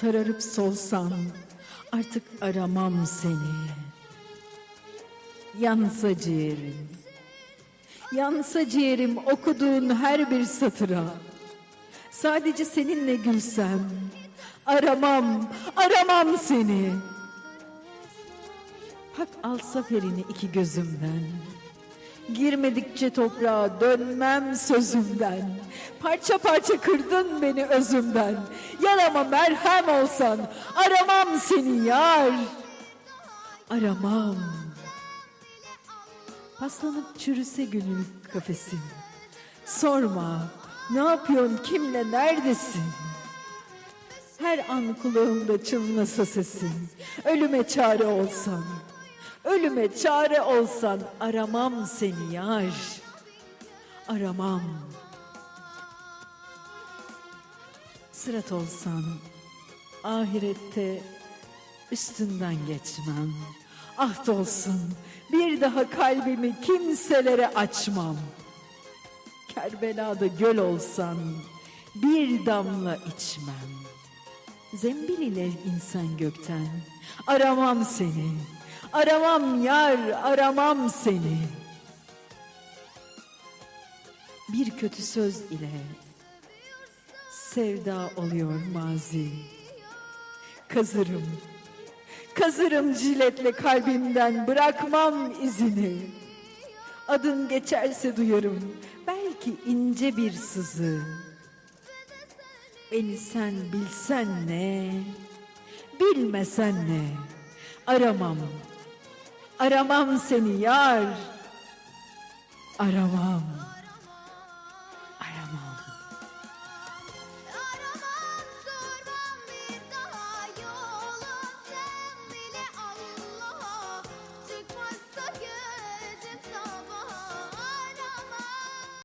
Sararıp solsam artık aramam seni. Yansa ciğerim, yansa ciğerim okuduğun her bir satıra. Sadece seninle gülsem, aramam, aramam seni. Hak al zaferini iki gözümden. Girmedikçe toprağa dönmem sözümden. Parça parça kırdın beni özümden. Yarama merhem olsan aramam seni yar. Aramam. Paslanıp çürüse gönül kafesin. Sorma ne yapıyorsun kimle neredesin? Her an kulağımda çınlasa sesin. Ölüme çare olsan. Ölüme çare olsan aramam seni yar. Aramam. Sırat olsan ahirette üstünden geçmem. Ahd olsun bir daha kalbimi kimselere açmam. Kerbela'da göl olsan bir damla içmem. Zembil ile insan gökten aramam seni. Aramam yar, aramam seni. Bir kötü söz ile sevda oluyor mazi. Kazırım, kazırım jiletle kalbimden bırakmam izini. Adın geçerse duyarım belki ince bir sızı. Beni sen bilsen ne, bilmesen ne, aramam. Aramam seni yar, aramam.